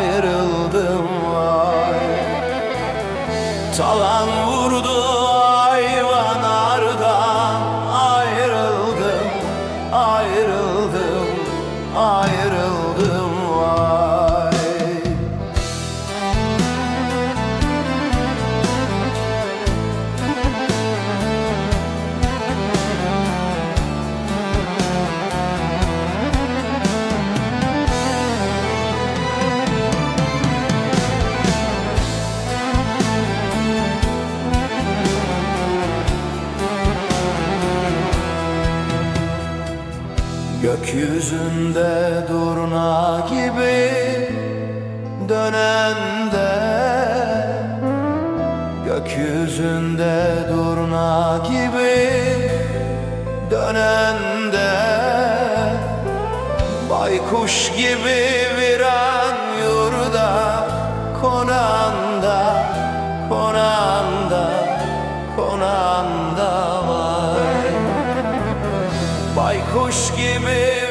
ayrıldım vay. Talan Gökyüzünde durna gibi dönende. Gökyüzünde durna gibi dönende. Baykuş gibi viran yurda konanda Konanda, konanda Baykuş gibi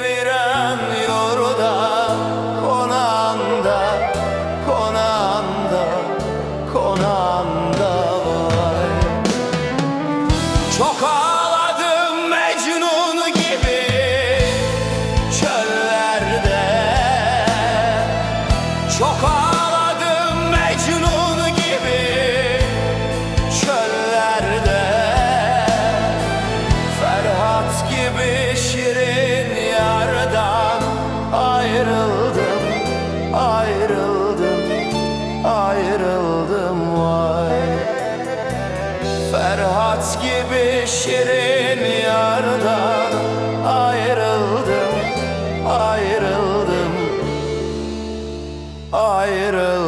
Yaz gibi şirin yardan ayrıldım, ayrıldım, ayrıldım.